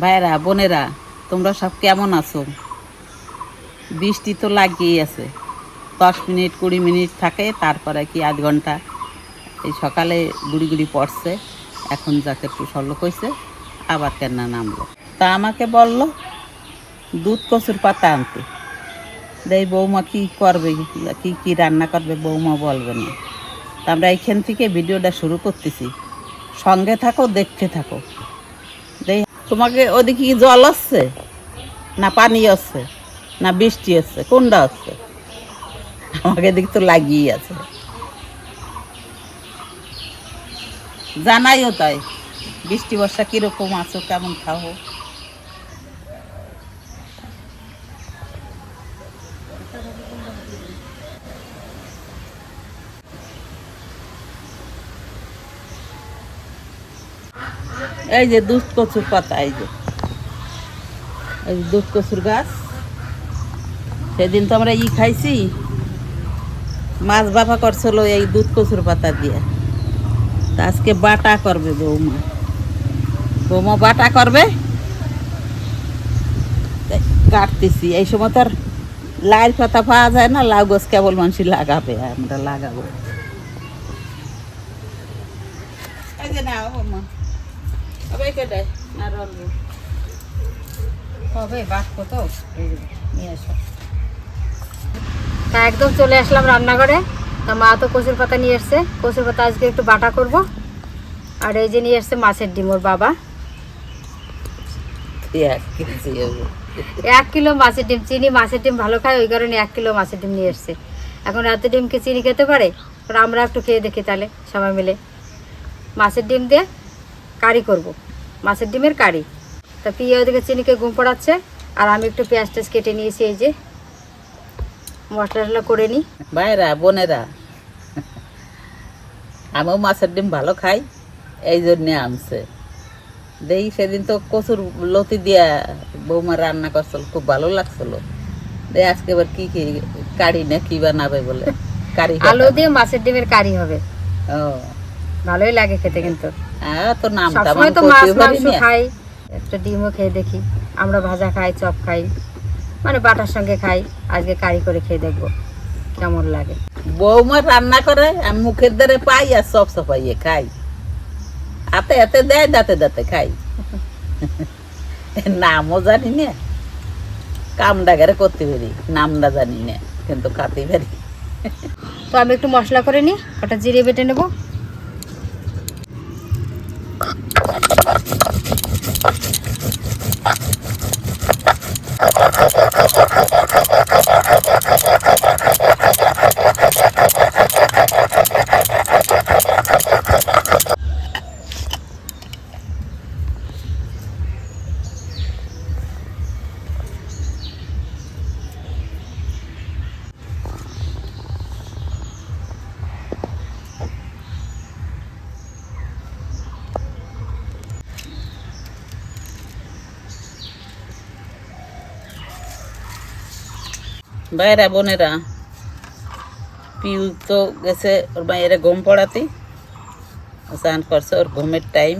ভাইরা বোনেরা, তোমরা সব কেমন আছো? বৃষ্টি তো লাগিয়েই আছে। দশ মিনিট, কুড়ি মিনিট থাকে, তারপরে কি আধ ঘণ্টা। এই সকালে গুড়ি গুড়ি পড়ছে, এখন যাকে একটু সরলো কইছে, আবার কেন নামলো। তা আমাকে বলল, দুধ কচুর পাতা আনতে। দেই বৌমা কী করবে, কি কি রান্না করবে, বৌমা বলবে না। তা আমরা এইখান থেকে ভিডিওটা শুরু করতেছি। সঙ্গে থাকো, দেখতে থাকো। তোমাকে ওদিকে কি জল আসছে না পানি আসছে না বৃষ্টি আসছে কোনটা আসছে আমাকে এদিকে তো লাগিয়ে আছে। জানাইও তাই, বৃষ্টি বর্ষা কীরকম আছো, কেমন খাও এই যে দুধ কচুর পাতা, এই যে। এই যে দুধ কচুর গাছ। সেদিন তো আমরা ই খাইছি। মাছ বাফা করছিল এই দুধ কচুর পাতা দিয়ে। তা আজকে বাটা করবে বৌমা। বৌমা বাটা করবে? কাটতেছি। এই সময় তো আর লাল পাতা পাওয়া যায় না, লাউ গাছ কেবল মানুষ লাগাবে, আমরা লাগাবো। এই যে নাও বৌমা। আবার হবে তো। নিয়ে আসো। তা একদম চলে আসলাম রান্নাঘরে। তা মা তো কচুর পাতা নিয়ে এসছে। কচুর পাতা আজকে একটু বাটা করব। আর এই যে নিয়ে এসছে মাছের ডিম ওর বাবা। এক কিলো মাছের ডিম। চিনি মাছের ডিম ভালো খায় ওই কারণে এক কিলো মাছের ডিম নিয়ে এসছে। এখন এত ডিম কি চিনি খেতে পারে? আমরা একটু খেয়ে দেখি তাহলে সবাই মিলে। মাছের ডিম দিয়ে কারি করব। মাছের ডিমের কারি। তা পিয়া ওদিকে চিনিকে ঘুম পড়াচ্ছে। আর আমি একটু পেঁয়াজ টেজ কেটে নিয়েছি এই যে মশলা টশলা করে নিই। ভাইরা বোনেরা আমিও মাছের ডিম ভালো খাই এই জন্যে আনছে। দেই সেদিন তো কচুর লতি দিয়া বৌমা রান্না করছিল খুব ভালো লাগছিল। দেই আজকে এবার কি কি কারি না কি বানাবে বলে কারি আলু দিয়ে মাছের ডিমের কারি হবে। ও। ভালোই লাগে খেতে কিন্তু। হ্যাঁ তো নামটা সবসময় আমি তো মাছ মাংস খাই একটা ডিমও খেয়ে দেখি আমরা ভাজা খাই চপ খাই মানে বাটার সঙ্গে খাই আজকে কারি করে খেয়ে দেখব কেমন লাগে। বৌমা রান্না করে আমি মুখের দ্বারে পাই আর সব খাই। হাতে হাতে দেয় দাঁতে দাঁতে খাই। নামও জানি না কামটা গেলে করতে পারি নামটা জানি না কিন্তু খাতে পারি। তো আমি একটু মশলা করে নিই ওটা জিরে বেটে নেব। 何? বাইরা, বোনেরা, পিউ তো গেছে ওর মায়েরা ঘুম পড়াতে। স্নান করছে, ওর ঘুমের টাইম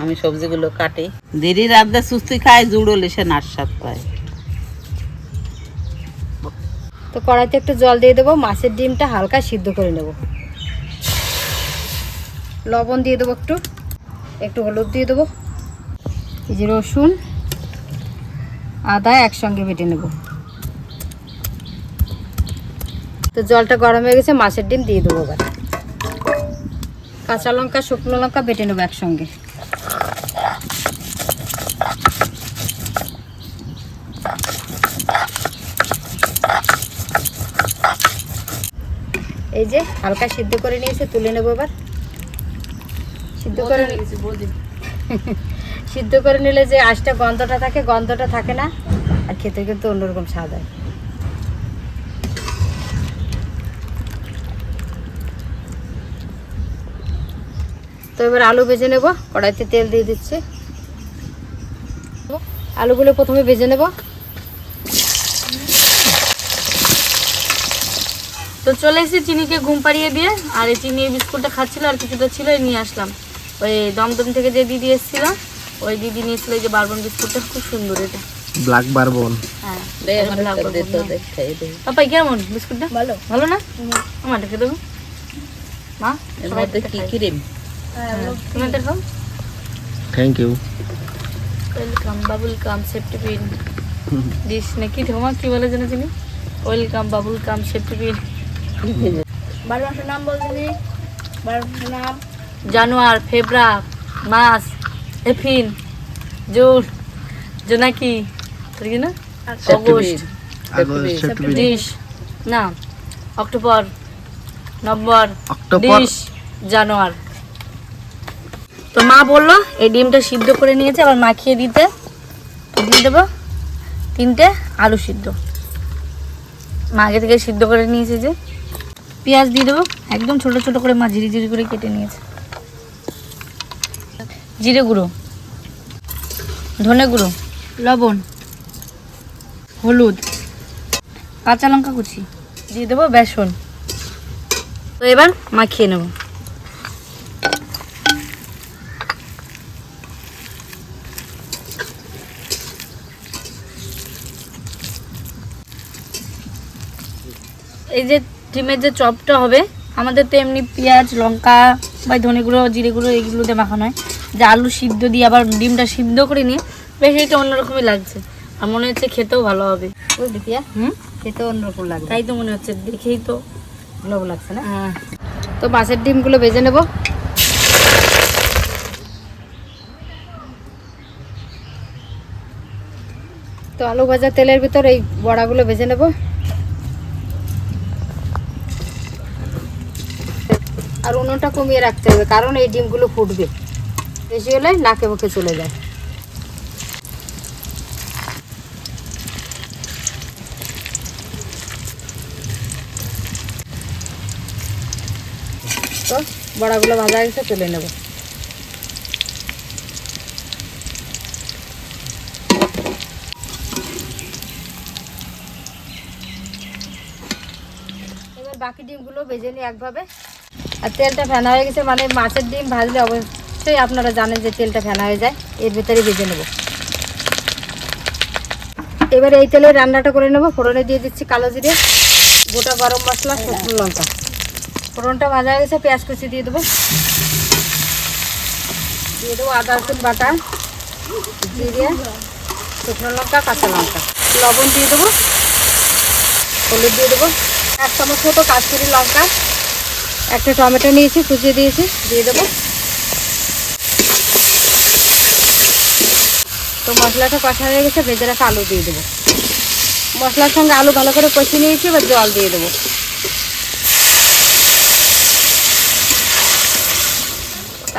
আমি সবজিগুলো কাটি। দেরি রাধা সুস্তি খায় জুড়লে সে নার্সাদ পায়। তো কড়াইতে একটু জল দিয়ে দেবো, মাছের ডিমটা হালকা সিদ্ধ করে নেব। লবণ দিয়ে দেবো একটু একটু হলুদ দিয়ে দেবো। এই যে রসুন, আদা একসঙ্গে বেটে নেব। তো জলটা গরম হয়ে গেছে মাছের ডিম দিয়ে দেবো এবার। কাঁচা লঙ্কা শুকনো লঙ্কা বেটে নেব একসঙ্গে। এই যে হালকা সিদ্ধ করে নিয়েছে তুলে নেব এবার। সিদ্ধ করে সিদ্ধ করে নিলে যে আঁশটা গন্ধটা থাকে গন্ধটা থাকে না আর খেতে কিন্তু অন্যরকম স্বাদ হয়। তো এবার আলু ভেজে নেব কড়াইতে তেল দিয়ে দিচ্ছে। আলুগুলো প্রথমে ভেজে নেব। তো চলে এসেছি চিনিকে ঘুম পাড়িয়ে দিয়ে আর এই চিনি বিস্কুটটা খাচ্ছিল আর কিছুটা ছিল এই নিয়ে আসলাম। ওই দমদম থেকে যে দিদি এসেছিল ওই দিদি নিয়েছিল এই যে বারবন বিস্কুটটা খুব সুন্দর এটা। Black bourbon. হ্যাঁ দে। পাপাই কেমন বিস্কুটটা? ভালো। ভালো না? আমার দেখে। দেবো মা এর মধ্যে কি ক্রিম? তুমি এটা খাও thank you welcome Babul come safety pin dish না কি তোমার কি বলে যেন চিনি welcome Babul come safety pin বারো মাসের নাম বলছিনি বারো মাসের নাম? জানুয়ার ফেব্রা মাস এফিন জুন জোনাকি তোর কি না? অগস্ট আগস্ট সেপ্টেম্বর ডিশ না October November October. Dish January. তো মা বলল, এই ডিমটা সিদ্ধ করে নিয়েছে আবার মাখিয়ে দিতে। দিয়ে দেবো তিনটে আলু সিদ্ধ। মা আগে থেকে সিদ্ধ করে নিয়েছে যে। পেঁয়াজ দিয়ে দেবো, একদম ছোট ছোট করে মা ঝিরি ঝিরি করে কেটে নিয়েছে। জিরে গুঁড়ো, ধনে গুঁড়ো, লবণ, হলুদ, কাঁচা লঙ্কা কুচি, দিয়ে দেবো বেসন। তো এবার মাখিয়ে নেব। এই যে ডিমের যে চপটা হবে আমাদের তো এমনি পেঁয়াজ লঙ্কা বা ধনে গুঁড়ো জিরে গুঁড়ো এইগুলো দিয়ে মাখানো হয়। যে আলু সিদ্ধ দিয়ে আবার ডিমটা সিদ্ধ করে নিয়ে বেশ এটা অন্যরকমই লাগছে। আর মনে হচ্ছে খেতেও ভালো হবে। বুঝলি পিয়া হুম? খেতে অন্যরকম লাগবে। তাই তো মনে হচ্ছে দেখেই তো লোভ লাগছে না? হ্যাঁ। তো মাছের ডিমগুলো ভেজে নেব। তো আলু ভাজা তেলের ভিতর এই বড়াগুলো ভেজে নেব। আর উনুনটা কমিয়ে রাখতে হবে, কারণ এই ডিমগুলো ফুটবে। বেশি হলে নাকে মুখে চলে যায়। তো বড়াগুলো ভাজা গেছে, তুলে নেব। এবার বাকি ডিমগুলো ভেজে নিই একভাবে। আর তেলটা ফেনা হয়ে গেছে মানে মাছের ডিম ভাজলে অবশ্যই আপনারা জানেন যে তেলটা ফেনা হয়ে যায়। এর ভিতরে ভেজে নেব। এবার এই তেলে রান্নাটা করে নেব। ফোড়নে দিয়ে দিচ্ছি কালো জিরে, গোটা গরম মশলা, শুকনো লঙ্কা। ফোড়নটা ভাজা হয়ে গেছে, পেঁয়াজ কুচি দিয়ে দেবো। দিয়ে দেবো আদা, রসুন বাটা, জিরে, শুকনো লঙ্কা, কাঁচা লঙ্কা। লবণ দিয়ে দেবো, হলুদ দিয়ে দেবো। এক চামচ মতো কাশ্মীরি লঙ্কা। একটা টমেটো নিয়েছি, কুচিয়ে দিয়েছি, দিয়ে দেবো। তো মশলাটা কষা হয়ে গেছে, ভেজে রাখা আলু দিয়ে দেবো। মশলার সঙ্গে আলু ভালো করে কষিয়ে নিয়েছি, এবার জল দিয়ে দেবো।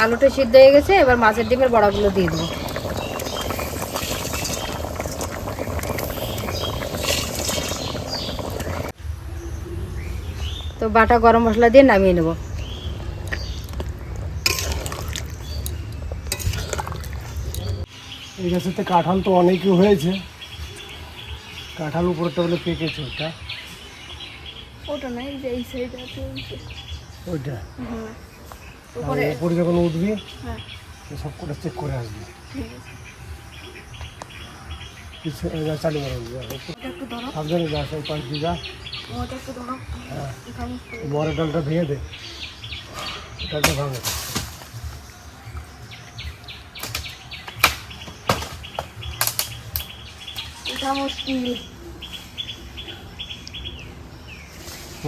আলুটা সিদ্ধ হয়ে গেছে, এবার মাছের ডিমের বড়াগুলো দিয়ে দেবো। তো বাটা গরম মশলা দিয়ে নামিয়ে নেব। এই গাছেতে কাঁঠাল তো অনেকই হয়েছে। কাঁঠাল উপরটা বলে পেকেছে ওটা। ওটা নাই যে এই সাইডে ওইটা? আর উপরে। যখন উঠবি হ্যাঁ। সব কটা চেক করে আসবি। কিছু- চালু করে। দিবি। সাবধানে যাস ওই যা। হ্যাঁ বড় ডালটা ভেঙে দে। ডালটা ভাঙে।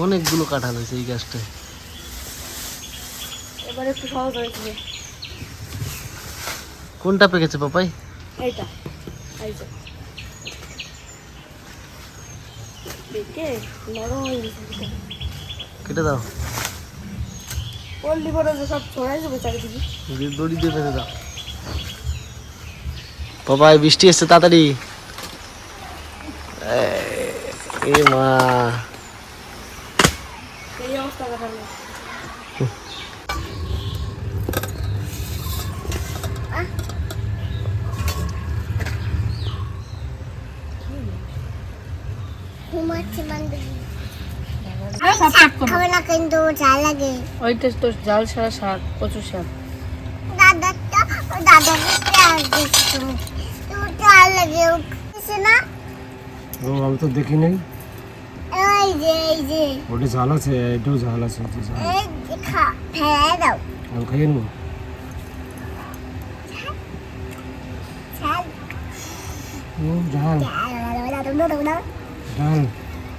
অনেকগুলো কাঁঠাল হয়েছে এই গাছটায়। এবার একটু সহজ হয়েছে কোনটা পেকেছে পাপাই? এইটা। এই যে নরম হয়ে গেছে কেটে দাও। পল্লি যে সব ছড়াই যাবে চারিদিকে। দড়ি দিয়ে বেঁধে দাও। পাপাই বৃষ্টি এসছে তাড়াতাড়ি। এ মা। এই অবস্থা কাটালো। খাবে না কিন্তু যা লাগে। ওইটা তো ছাড়া তুমি। চাল লাগে কিছু না? ও আমি তো দেখি নাই। এই যে এই যে। ওটা ঝাল আছে এটাও ঝাল আছে ঝাল। এই যে খা ফেলে দাও আমি খাইয়ে নেব। চাল ঝাল। ঝাল।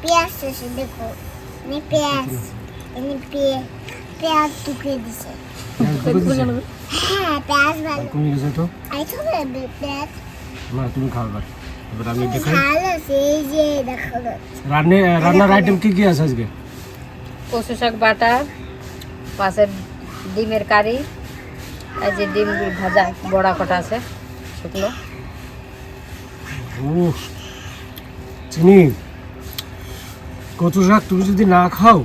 পেঁয়াজ আছে দেখো নি পেঁয়াজ এনি পেঁয়াজ টুকরে দিছে? হ্যাঁ পেঁয়াজ ভালো কমে গেছে তো আই তো পেঁয়াজ না তুমি খাও এবার এবার আমি দেখাই আছে এই যে দেখো রান্নে রান্নার আইটেম কি কি আছে আজকে কচু শাক বাটা পাশের ডিমের কারি এই যে ডিম ভাজা বড়া কটা আছে শুকনো চিনি কচু শাক তুমি যদি না খাও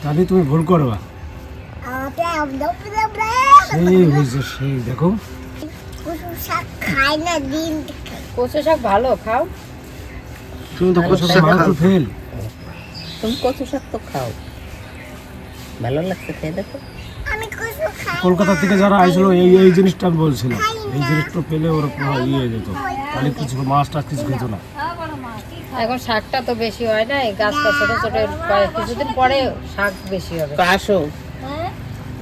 তাহলে তুমি ভুল করবা। সেই হয়েছে সেই দেখো। শাক না কচু শাক ভালো খাও। তুমি তো কচু শাক ফেল। তুমি কচু শাক তো খাও। ভালো লাগছে খেয়ে দেখো। আমি কুসু খাই কলকাতা থেকে যারা আইছিল এই এই জিনিসটা আমি বলছিলাম। এই জিনিসটা পেলে ওরা ইয়ে হয়ে যেত। তাহলে কিছু মাছ টাছ কিছু খেত না। এখন শাকটা তো বেশি হয় না এই গাছটা ছোট ছোট কিছুদিন পরে শাক বেশি হবে। তো আসো।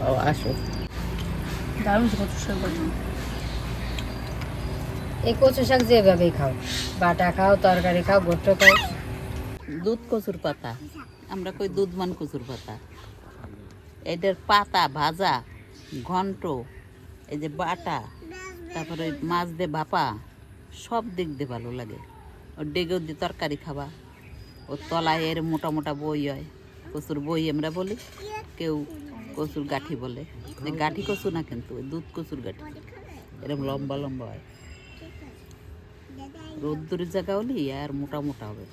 ও আসো। দারুণ কত শাক। এই কচু শাক যেভাবেই খাও বাটা খাও তরকারি খাও গোট্টো খাও। দুধ কচুর পাতা। আমরা কই দুধমান কচুর পাতা। এদের পাতা ভাজা ঘন্ট এই যে বাটা তারপরে ওই মাছ দিয়ে ভাপা সব দিক দিয়ে ভালো লাগে। ও ডেগেও দিয়ে তরকারি খাবা। ও তলায় এর মোটা মোটা বই হয়। কচুর বই আমরা বলি কেউ কচুর গাঠি বলে। গাঠি কচু না কিন্তু দুধ কচুর গাঠি। এরকম লম্বা লম্বা হয়। রোদ্দুরের জায়গা হলি আর মোটা মোটা হবে।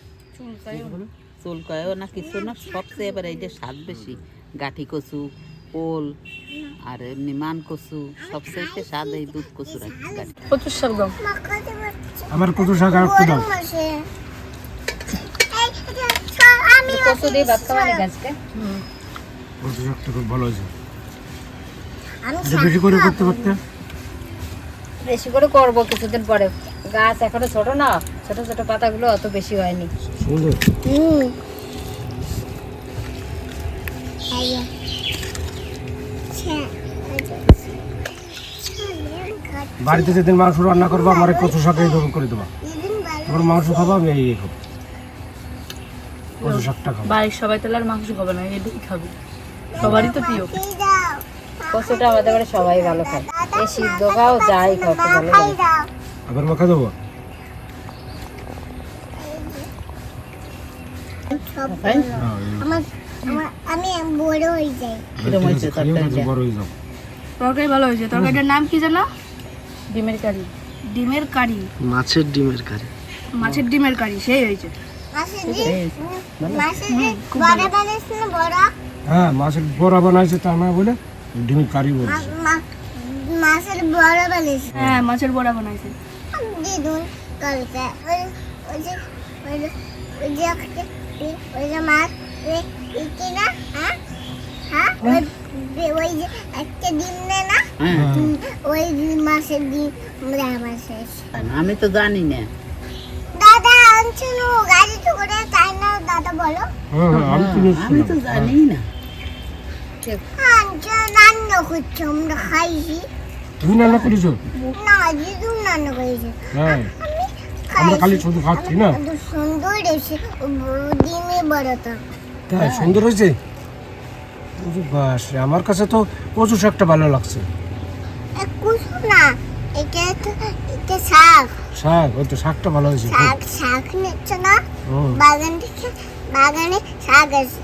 চুলকায়ও না কিছু না সবচেয়ে এবার এই যে স্বাদ বেশি গাঠি কচু পোল আর এমনি মান কচু সবচেয়ে স্বাদ এই দুধ কচু শাক দাও। আমার কচু শাক আর একটু দাও। কচু দিয়ে ভাত খাওয়া নাকি আজকে? কচু শাকটা খুব ভালো হয়েছে। বেশি করে করতে পারতে বেশি করে করব কিছুদিন পরে। গাছ এখনও ছোট না ছোট ছোট পাতাগুলো অত বেশি হয়নি। সুন্দর। হুম। বাড়িতে যেদিন মাংস রান্না করব আমার এই কচু শাক এইভাবে করে দেবো। তোমার মাংস খাব আমি এই এই খাব। কচু শাকটা খাব। বাড়ির সবাই তাহলে আর মাংস খাবে না এটাই খাবে। সবারই তো প্রিয়। কচুটা আমাদের বাড়ি সবাই ভালো খায়। এই সিদ্ধ খাও যাই খাও ভালো আবার মাখা দেবো? হ্যাঁ, আমার আমার আমি বড় হয়ে যাই। খাইও না, তরকারিটা? বড় হয়ে যাও তরকারি ভালো হয়েছে। তরকারিটার নাম কি জানো ডিমের কারি। ডিমের কারি। মাছের ডিমের কারি। মাছের ডিমের কারি সেই হয়েছে। মাসে দিন মাসে দিন বড় বানিয়েছে না বড়? হ্যাঁ মাছের বড়া বানাইছে তা না বলে ডিমের কারি বলছে। মাছের বড় বানিয়েছে হ্যাঁ মাছের বড়া বানাইছে। দিদুন কালকে ওই ওই যে ওই যে ওই যে মাছ ওই হ্যাঁ? হ্যাঁ? ওই- ওই যে একটা ডিম নেয় না? হ্যাঁ। ওই ডিম আমি তো জানি না। দাদা গাড়ি তো করে তাই না দাদা বলো। আমি তো। জানি না। আনছো রান্না করছ আমরা খাইছি। তুমি রান্না করেছ? না দিদুন রান্না করেছে। হ্যাঁ। আমরা খালি শুধু খাচ্ছি না? সুন্দর হয়েছে ডিমে বড়টা তাই সুন্দর হয়েছে? বাস আমার কাছে তো কচু শাকটা ভালো লাগছে। না এটা তো এটা শাক। শাক ওই তো শাকটা ভালো হয়েছে। শাক শাক নিচ্ছ না? বাগান থেকে বাগানে শাক আছে।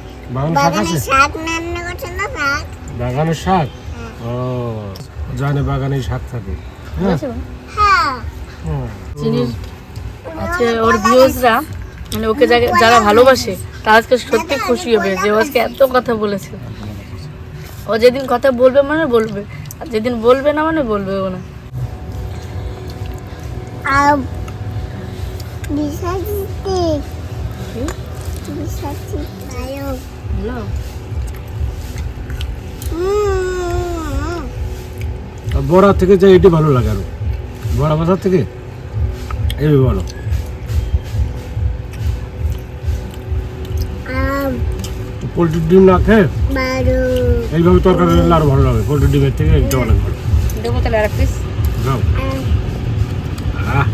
বাগানে শাক বাগানে রান্না করছে না শাক? বাগানের শাক? ও জানে বাগানে শাক থাকে। হ্যাঁ? হ্যাঁ। আজকে ওর ভিউজরা মানে ওকে যারা ভালোবাসে তারা আজকে সত্যি খুশি হবে যে ও আজকে এত কথা বলেছে। ও যেদিন কথা বলবে মানে বলবে আর যেদিন বলবে না মানে বলবেও না। হুম। তা আর বড়া থেকে যে এটি ভালো লাগে আরও। বড়া বাজার থেকে? এই ভালো পোলট্রির ডিম না খেয়ে এইভাবে তরকারি রান্না আরও ভালো লাগে পোলট্রির ডিমের থেকে এটা অনেক ভালো। দেবো তাহলে আর পিস দাও আম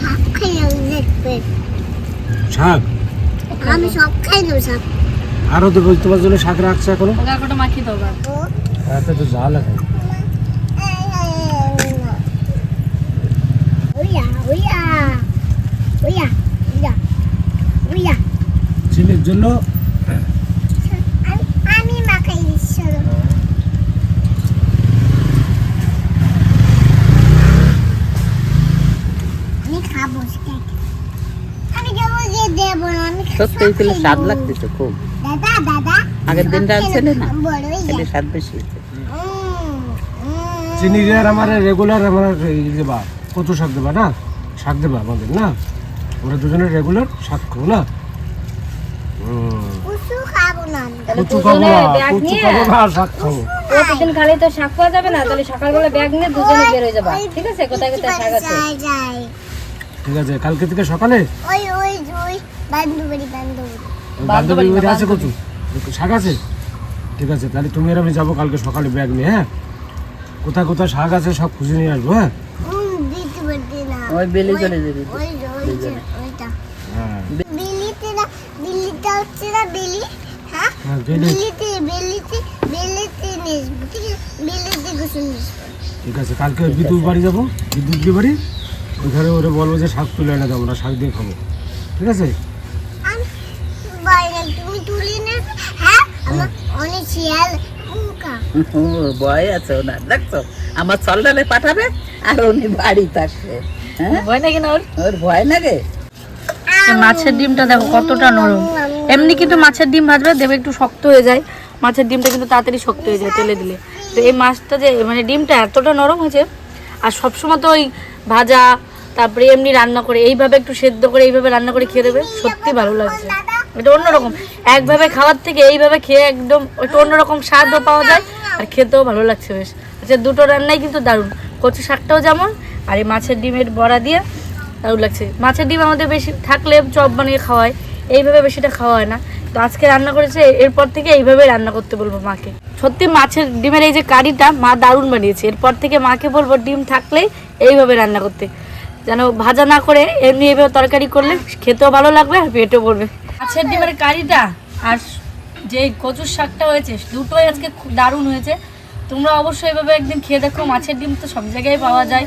সব খাই না শাক? সব খাই না সব আরও তো তোমার জন্য শাক রাখছে এখনও? মাখিয়ে দাও এবার। তো ঝাল আছে। ওয়া ওয়া ওয়া ওয়া চিনির জন্য? আমি মাখাই দিচ্ছি সত্যি সব স্বাদ লাগতেছে খুব। দাদা দাদা আগের দিন না? স্বাদ বেশি। চিনি আর আমার রেগুলার আমার কত শাক দেবা না? শাক দেবা আমাদের না? ওরা দুজনে রেগুলার শাক খাব না? হুম। কুসু খাব না আমি। কচু খাব না ব্যাগ কচু নিয়ে? খাব না শাক খাব। প্রতিদিন খালি তো শাক পাওয়া যাবে না তাহলে সকালবেলা ব্যাগ নিয়ে দুজনে বের হয়ে যাবা। ঠিক আছে? কোথায় কোথায় শাক আছে। ঠিক আছে কালকে থেকে সকালে? ওই ওই ওই বান্ধবী বান্ধবী বান্ধবী আছে কচু? শাক আছে? ঠিক আছে তাহলে তুমি আর আমি যাব কালকে সকালে ব্যাগ নিয়ে হ্যাঁ? কোথায় কোথায় শাক আছে সব খুঁজে নিয়ে আসব হ্যাঁ? ওই বেলে চলে যাবি হ্যাঁ। বিলিতে না বিলিটা হচ্ছে না বিলি হ্যাঁ? হ্যাঁ গেলে বিলিতে বিলিতে বিলিতে নিসবো ঠিক আছে? বিলিতে গোসল ঠিক আছে কালকে ওই বিদ্যুৎ বাড়ি যাব বিদ্যুৎ বাড়ি? ওরা বলব যে শাক তুলে এনে দেবো শাক দিয়ে খাব। ঠিক আছে? তুমি তুলি না হ্যাঁ? আমার অনেক শিয়াল ভয় আছে ওনার দেখছ? আমার চলডালে পাঠাবে আর উনি বাড়ি থাকবে। হ্যাঁ ভয় নাকি না ওর? ওর ভয় লাগে? মাছের ডিমটা দেখো কতটা নরম। এমনি কিন্তু মাছের ডিম ভাজবে দেবে একটু শক্ত হয়ে যায়। মাছের ডিমটা কিন্তু তাড়াতাড়ি শক্ত হয়ে যায় তেলে দিলে। তো এই মাছটা যে মানে ডিমটা এতটা নরম হয়েছে আর সবসময় তো ওই ভাজা তারপরে এমনি রান্না করে এইভাবে একটু সেদ্ধ করে এইভাবে রান্না করে খেয়ে দেবে সত্যি ভালো লাগছে। এটা অন্যরকম। একভাবে খাওয়ার থেকে এইভাবে খেয়ে একদম ওইটা অন্যরকম স্বাদও পাওয়া যায় আর খেতেও ভালো লাগছে বেশ। আচ্ছা দুটো রান্নাই কিন্তু দারুণ। কচু শাকটাও যেমন আর এই মাছের ডিমের বড়া দিয়ে দারুণ লাগছে। মাছের ডিম আমাদের বেশি থাকলে চপ বানিয়ে খাওয়ায়, এইভাবে বেশিটা খাওয়া হয় না। তো আজকে রান্না করেছে, এরপর থেকে এইভাবে রান্না করতে বলব মাকে। সত্যি মাছের ডিমের এই যে কারিটা মা দারুণ বানিয়েছে। এরপর থেকে মাকে বলব ডিম থাকলেই এইভাবে রান্না করতে। যেন ভাজা না করে, এমনি এইভাবে তরকারি করলে খেতেও ভালো লাগবে আর পেটও পড়বে মাছের ডিমের কারিটা আর যে কচুর শাকটা হয়েছে, দুটোই আজকে খুব দারুণ হয়েছে। তোমরা অবশ্যই এভাবে একদিন খেয়ে দেখো, মাছের ডিম তো সব জায়গায় পাওয়া যায়।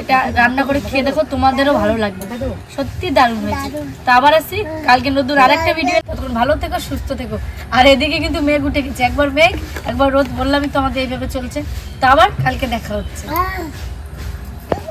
এটা রান্না করে খেয়ে দেখো তোমাদেরও ভালো লাগবে। সত্যি দারুণ হয়েছে। তো আবার আসি কালকে নতুন আরেকটা ভিডিও তখন ভালো থেকো সুস্থ থেকো। আর এদিকে কিন্তু মেঘ উঠে গেছে। একবার মেঘ একবার রোদ বললামই তো আমাদের এইভাবে চলছে। তো আবার কালকে দেখা হচ্ছে।